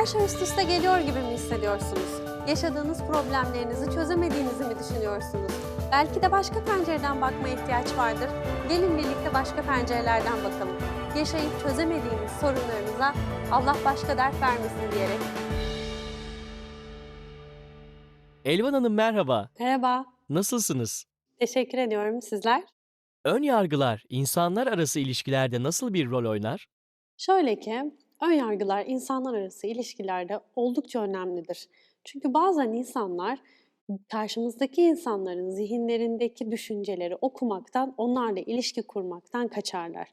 Her şey üst üste geliyor gibi mi hissediyorsunuz? Yaşadığınız problemlerinizi çözemediğinizi mi düşünüyorsunuz? Belki de başka pencereden bakmaya ihtiyaç vardır. Gelin birlikte başka pencerelerden bakalım. Yaşayıp çözemediğiniz sorunlarınıza Allah başka dert vermesin diyerek. Elvan Hanım merhaba. Merhaba, Nasılsınız? teşekkür ediyorum. Sizler? Ön yargılar insanlar arası ilişkilerde nasıl bir rol oynar? Şöyle ki, ön yargılar insanlar arası ilişkilerde oldukça önemlidir. Çünkü bazen insanlar karşımızdaki insanların zihinlerindeki düşünceleri okumaktan, onlarla ilişki kurmaktan kaçarlar.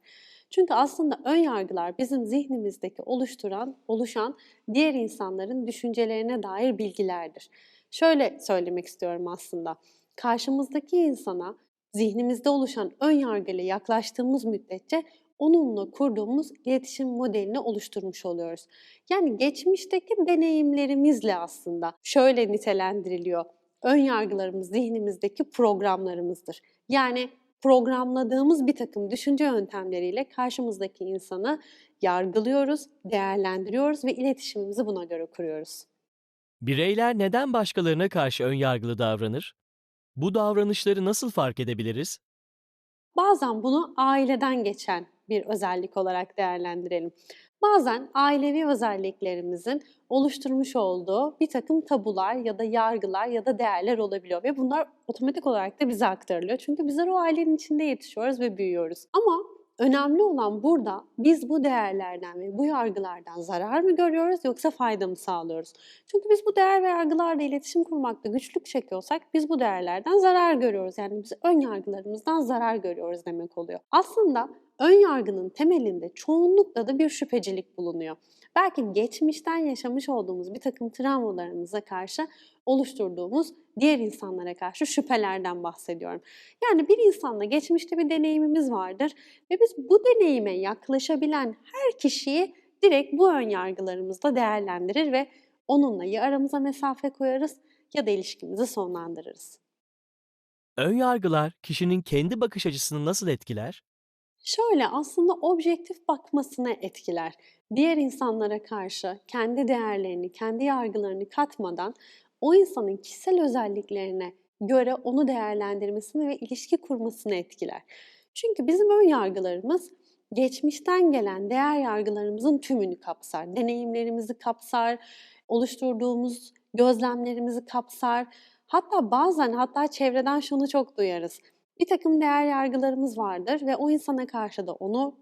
Çünkü aslında ön yargılar bizim zihnimizdeki oluşturan, oluşan diğer insanların düşüncelerine dair bilgilerdir. Şöyle söylemek istiyorum aslında. Karşımızdaki insana zihnimizde oluşan ön yargıyla yaklaştığımız müddetçe onunla kurduğumuz iletişim modelini oluşturmuş oluyoruz. Yani geçmişteki deneyimlerimizle aslında şöyle nitelendiriliyor. Ön yargılarımız zihnimizdeki programlarımızdır. Yani programladığımız bir takım düşünce yöntemleriyle karşımızdaki insanı yargılıyoruz, değerlendiriyoruz ve iletişimimizi buna göre kuruyoruz. Bireyler neden başkalarına karşı ön yargılı davranır? Bu davranışları nasıl fark edebiliriz? Bazen bunu aileden geçen bir özellik olarak değerlendirelim. Bazen ailevi özelliklerimizin oluşturmuş olduğu bir takım tabular ya da yargılar ya da değerler olabiliyor ve bunlar otomatik olarak da bize aktarılıyor. Çünkü bizler o ailenin içinde yetişiyoruz ve büyüyoruz. Ama önemli olan burada biz bu değerlerden ve bu yargılardan zarar mı görüyoruz yoksa fayda mı sağlıyoruz? Çünkü biz bu değer ve yargılarla iletişim kurmakta güçlük çekiyorsak biz bu değerlerden zarar görüyoruz. Yani biz ön yargılarımızdan zarar görüyoruz demek oluyor. Aslında ön yargının temelinde çoğunlukla da bir şüphecilik bulunuyor. Belki geçmişten yaşamış olduğumuz bir takım travmalarımıza karşı oluşturduğumuz diğer insanlara karşı şüphelerden bahsediyorum. Yani bir insanla geçmişte bir deneyimimiz vardır ve biz bu deneyime yaklaşabilen her kişiyi direkt bu ön yargılarımızla değerlendirir ve onunla ya aramıza mesafe koyarız ya da ilişkimizi sonlandırırız. Ön yargılar kişinin kendi bakış açısını nasıl etkiler? Şöyle aslında objektif bakmasını etkiler. Diğer insanlara karşı kendi değerlerini, kendi yargılarını katmadan o insanın kişisel özelliklerine göre onu değerlendirmesini ve ilişki kurmasını etkiler. Çünkü bizim ön yargılarımız geçmişten gelen değer yargılarımızın tümünü kapsar. Deneyimlerimizi kapsar, oluşturduğumuz gözlemlerimizi kapsar. Hatta bazen hatta çevreden şunu çok duyarız. Bir takım değer yargılarımız vardır ve o insana karşı da onu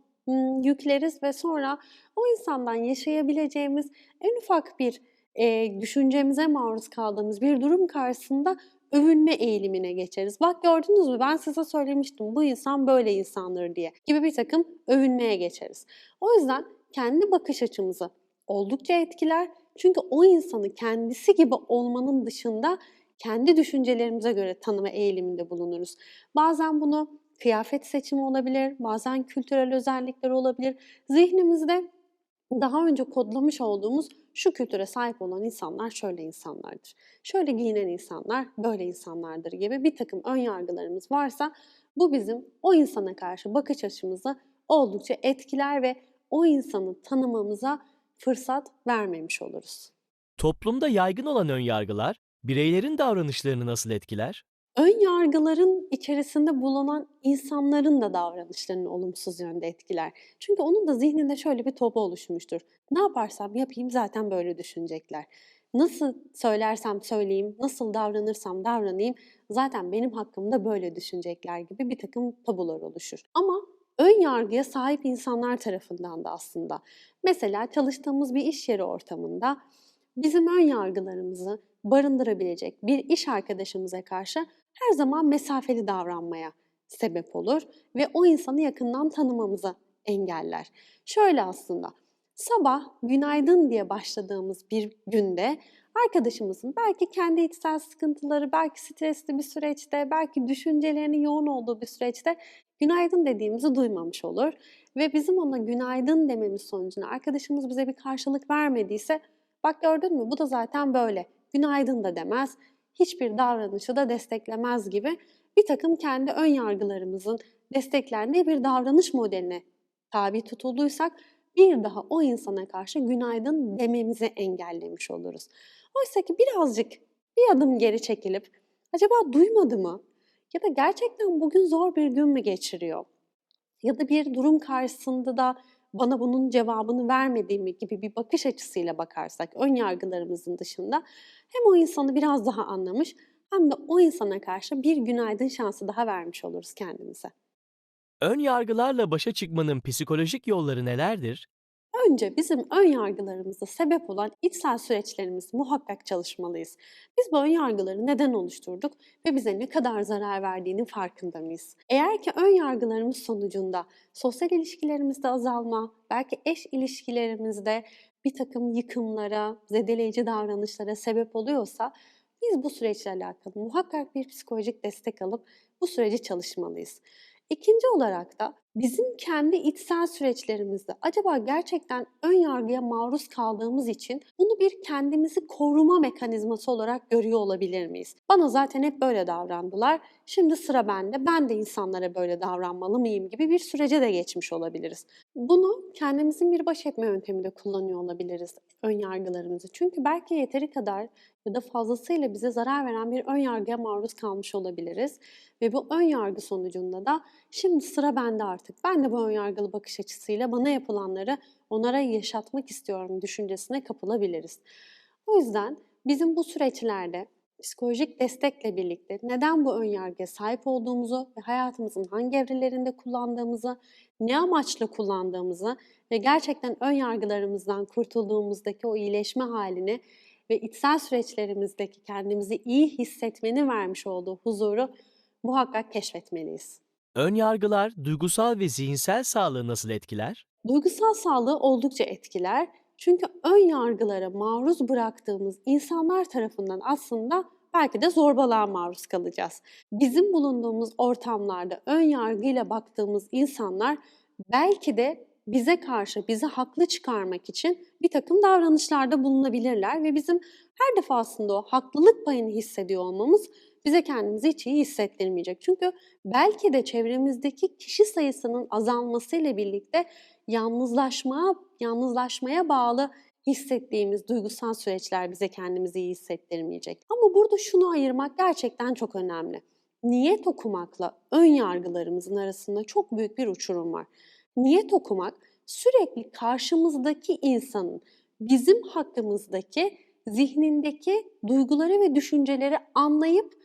yükleriz ve sonra o insandan yaşayabileceğimiz en ufak bir e, düşüncemize maruz kaldığımız bir durum karşısında övünme eğilimine geçeriz. Bak gördünüz mü ben size söylemiştim bu insan böyle insandır diye gibi bir takım övünmeye geçeriz. O yüzden kendi bakış açımızı oldukça etkiler. Çünkü o insanı kendisi gibi olmanın dışında kendi düşüncelerimize göre tanıma eğiliminde bulunuruz. Bazen bunu kıyafet seçimi olabilir, bazen kültürel özellikler olabilir. Zihnimizde daha önce kodlamış olduğumuz şu kültüre sahip olan insanlar şöyle insanlardır. Şöyle giyinen insanlar böyle insanlardır gibi bir takım ön yargılarımız varsa bu bizim o insana karşı bakış açımızı oldukça etkiler ve o insanı tanımamıza fırsat vermemiş oluruz. Toplumda yaygın olan ön yargılar bireylerin davranışlarını nasıl etkiler? Ön yargıların içerisinde bulunan insanların da davranışlarını olumsuz yönde etkiler. Çünkü onun da zihninde şöyle bir topu oluşmuştur. Ne yaparsam yapayım zaten böyle düşünecekler. Nasıl söylersem söyleyeyim, nasıl davranırsam davranayım zaten benim hakkımda böyle düşünecekler gibi bir takım tabular oluşur. Ama ön yargıya sahip insanlar tarafından da aslında. Mesela çalıştığımız bir iş yeri ortamında bizim ön yargılarımızı barındırabilecek bir iş arkadaşımıza karşı her zaman mesafeli davranmaya sebep olur ve o insanı yakından tanımamızı engeller. Şöyle aslında sabah günaydın diye başladığımız bir günde arkadaşımızın belki kendi içsel sıkıntıları, belki stresli bir süreçte, belki düşüncelerinin yoğun olduğu bir süreçte günaydın dediğimizi duymamış olur ve bizim ona günaydın dememiz sonucunda arkadaşımız bize bir karşılık vermediyse bak gördün mü bu da zaten böyle günaydın da demez, hiçbir davranışı da desteklemez gibi bir takım kendi ön yargılarımızın desteklendiği bir davranış modeline tabi tutulduysak bir daha o insana karşı günaydın dememizi engellemiş oluruz. Oysa ki birazcık bir adım geri çekilip acaba duymadı mı? Ya da gerçekten bugün zor bir gün mü geçiriyor? Ya da bir durum karşısında da bana bunun cevabını vermedi mi gibi bir bakış açısıyla bakarsak ön yargılarımızın dışında hem o insanı biraz daha anlamış hem de o insana karşı bir günaydın şansı daha vermiş oluruz kendimize. Ön yargılarla başa çıkmanın psikolojik yolları nelerdir? Önce bizim ön yargılarımıza sebep olan içsel süreçlerimiz muhakkak çalışmalıyız. Biz bu ön yargıları neden oluşturduk ve bize ne kadar zarar verdiğinin farkında mıyız? Eğer ki ön yargılarımız sonucunda sosyal ilişkilerimizde azalma, belki eş ilişkilerimizde bir takım yıkımlara, zedeleyici davranışlara sebep oluyorsa biz bu süreçle alakalı muhakkak bir psikolojik destek alıp bu süreci çalışmalıyız. İkinci olarak da bizim kendi içsel süreçlerimizde acaba gerçekten ön yargıya maruz kaldığımız için bunu bir kendimizi koruma mekanizması olarak görüyor olabilir miyiz? Bana zaten hep böyle davrandılar. Şimdi sıra bende. Ben de insanlara böyle davranmalı mıyım gibi bir sürece de geçmiş olabiliriz. Bunu kendimizin bir baş etme yöntemi de kullanıyor olabiliriz ön yargılarımızı. Çünkü belki yeteri kadar ya da fazlasıyla bize zarar veren bir ön yargıya maruz kalmış olabiliriz. Ve bu ön yargı sonucunda da şimdi sıra bende artık. Ben de bu ön yargılı bakış açısıyla bana yapılanları onlara yaşatmak istiyorum düşüncesine kapılabiliriz. O yüzden bizim bu süreçlerde psikolojik destekle birlikte neden bu ön yargıya sahip olduğumuzu ve hayatımızın hangi evrelerinde kullandığımızı, ne amaçla kullandığımızı ve gerçekten ön yargılarımızdan kurtulduğumuzdaki o iyileşme halini ve içsel süreçlerimizdeki kendimizi iyi hissetmenin vermiş olduğu huzuru muhakkak keşfetmeliyiz. Ön yargılar duygusal ve zihinsel sağlığı nasıl etkiler? Duygusal sağlığı oldukça etkiler. Çünkü ön yargılara maruz bıraktığımız insanlar tarafından aslında belki de zorbalığa maruz kalacağız. Bizim bulunduğumuz ortamlarda ön yargıyla baktığımız insanlar belki de bize karşı bizi haklı çıkarmak için bir takım davranışlarda bulunabilirler ve bizim her defasında o haklılık payını hissediyor olmamız bize kendimizi hiç iyi hissettirmeyecek. Çünkü belki de çevremizdeki kişi sayısının azalmasıyla birlikte yalnızlaşmaya, yalnızlaşmaya bağlı hissettiğimiz duygusal süreçler bize kendimizi iyi hissettirmeyecek. Ama burada şunu ayırmak gerçekten çok önemli. Niyet okumakla ön yargılarımızın arasında çok büyük bir uçurum var. Niyet okumak sürekli karşımızdaki insanın bizim hakkımızdaki zihnindeki duyguları ve düşünceleri anlayıp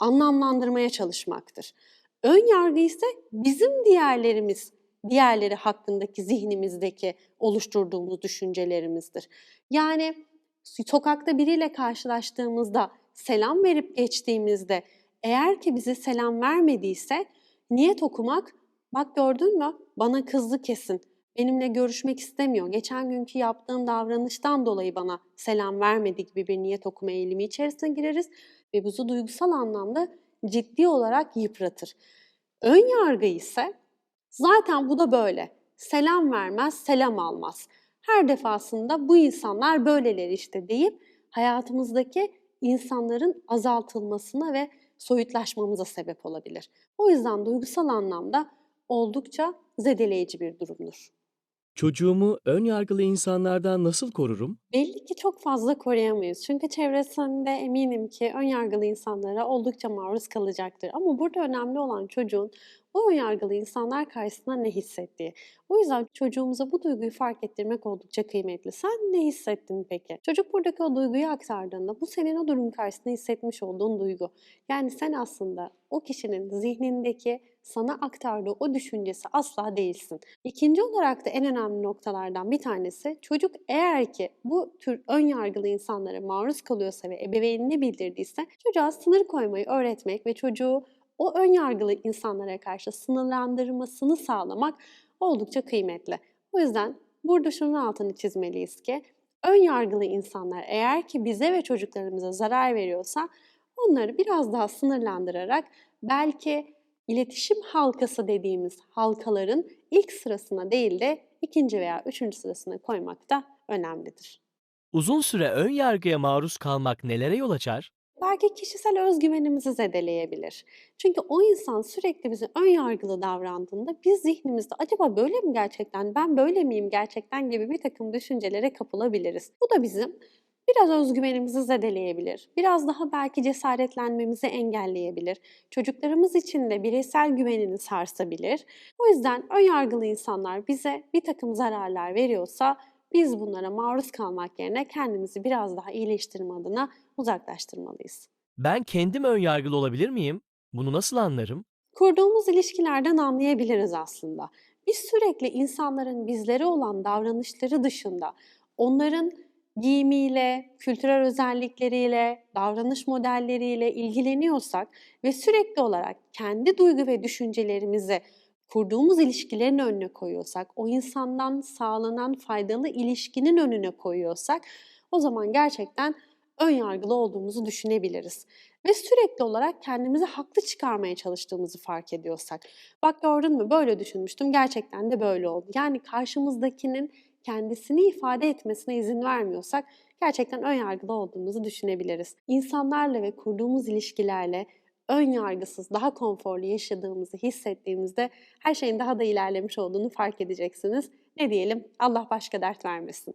anlamlandırmaya çalışmaktır. Ön yargı ise bizim diğerlerimiz, diğerleri hakkındaki zihnimizdeki oluşturduğumuz düşüncelerimizdir. Yani sokakta biriyle karşılaştığımızda selam verip geçtiğimizde eğer ki bize selam vermediyse niyet okumak bak gördün mü bana kızdı kesin benimle görüşmek istemiyor. Geçen günkü yaptığım davranıştan dolayı bana selam vermedi gibi bir niyet okuma eğilimi içerisine gireriz ve bizi duygusal anlamda ciddi olarak yıpratır. Ön yargı ise zaten bu da böyle. Selam vermez, selam almaz. Her defasında bu insanlar böyleleri işte deyip hayatımızdaki insanların azaltılmasına ve soyutlaşmamıza sebep olabilir. O yüzden duygusal anlamda oldukça zedeleyici bir durumdur. Çocuğumu ön yargılı insanlardan nasıl korurum? Belli ki çok fazla koruyamayız. Çünkü çevresinde eminim ki ön yargılı insanlara oldukça maruz kalacaktır. Ama burada önemli olan çocuğun o ön yargılı insanlar karşısında ne hissettiği. O yüzden çocuğumuza bu duyguyu fark ettirmek oldukça kıymetli. Sen ne hissettin peki? Çocuk buradaki o duyguyu aktardığında bu senin o durum karşısında hissetmiş olduğun duygu. Yani sen aslında o kişinin zihnindeki sana aktardığı o düşüncesi asla değilsin. İkinci olarak da en önemli noktalardan bir tanesi çocuk eğer ki bu tür ön yargılı insanlara maruz kalıyorsa ve ebeveynine bildirdiyse çocuğa sınır koymayı öğretmek ve çocuğu o ön yargılı insanlara karşı sınırlandırmasını sağlamak oldukça kıymetli. O yüzden burada şunun altını çizmeliyiz ki ön yargılı insanlar eğer ki bize ve çocuklarımıza zarar veriyorsa onları biraz daha sınırlandırarak belki iletişim halkası dediğimiz halkaların ilk sırasına değil de ikinci veya üçüncü sırasına koymak da önemlidir. Uzun süre ön yargıya maruz kalmak nelere yol açar? belki kişisel özgüvenimizi zedeleyebilir. Çünkü o insan sürekli bize ön yargılı davrandığında biz zihnimizde acaba böyle mi gerçekten, ben böyle miyim gerçekten gibi bir takım düşüncelere kapılabiliriz. Bu da bizim biraz özgüvenimizi zedeleyebilir. Biraz daha belki cesaretlenmemizi engelleyebilir. Çocuklarımız için de bireysel güvenini sarsabilir. O yüzden ön yargılı insanlar bize bir takım zararlar veriyorsa biz bunlara maruz kalmak yerine kendimizi biraz daha iyileştirme adına uzaklaştırmalıyız. Ben kendim ön yargılı olabilir miyim? Bunu nasıl anlarım? Kurduğumuz ilişkilerden anlayabiliriz aslında. Biz sürekli insanların bizlere olan davranışları dışında onların giyimiyle, kültürel özellikleriyle, davranış modelleriyle ilgileniyorsak ve sürekli olarak kendi duygu ve düşüncelerimizi kurduğumuz ilişkilerin önüne koyuyorsak, o insandan sağlanan faydalı ilişkinin önüne koyuyorsak o zaman gerçekten ön yargılı olduğumuzu düşünebiliriz. Ve sürekli olarak kendimizi haklı çıkarmaya çalıştığımızı fark ediyorsak, bak gördün mü böyle düşünmüştüm gerçekten de böyle oldu. Yani karşımızdakinin kendisini ifade etmesine izin vermiyorsak gerçekten ön yargılı olduğumuzu düşünebiliriz. İnsanlarla ve kurduğumuz ilişkilerle ön yargısız, daha konforlu yaşadığımızı hissettiğimizde her şeyin daha da ilerlemiş olduğunu fark edeceksiniz. Ne diyelim? Allah başka dert vermesin.